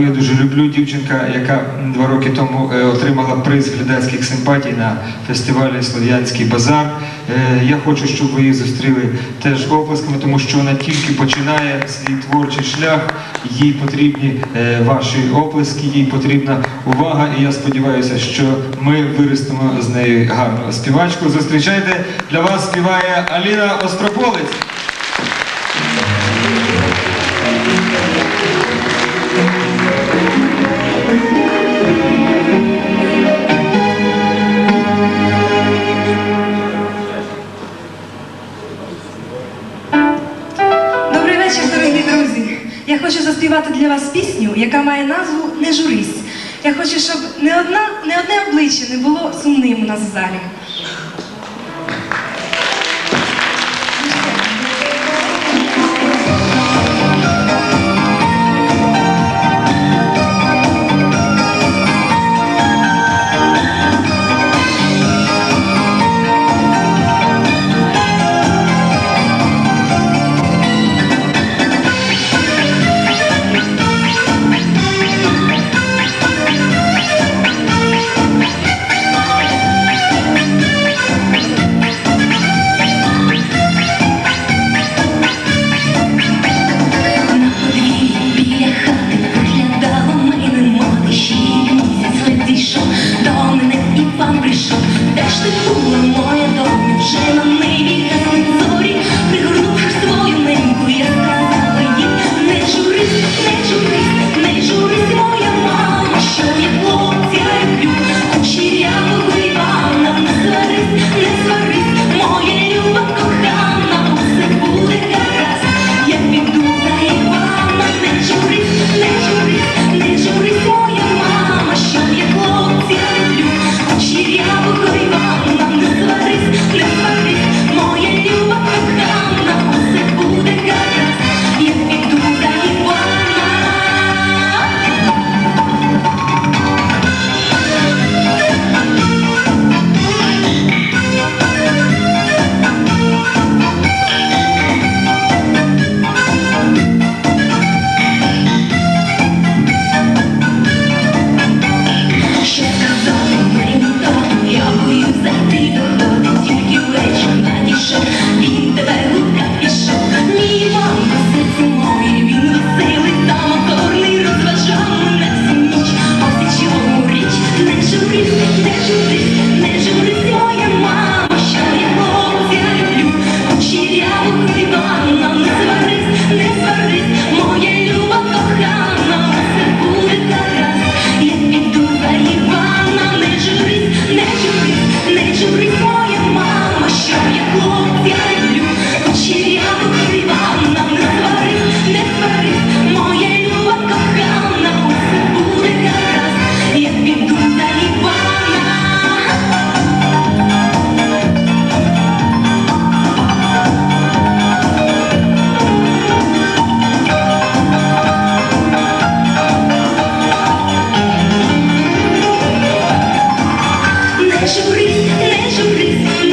яку я дуже люблю, дівчинка, яка два роки тому е, отримала приз глядацьких симпатій на фестивалі Слов'янський базар. Е, Я хочу, щоб ви її зустріли теж оплесками, тому що вона тільки починає свій творчий шлях. Їй потрібні е, ваші оплески, їй потрібна увага. І я сподіваюся, що ми виростемо з нею гарну співачку. Зустрічайте для вас співає Аліна Острополець. Заспівати для вас пісню, яка має назву Не журись. Я хочу, щоб не одна, не одне обличчя не було сумним у нас в залі. Jésus-Christ, Jésus-Christ,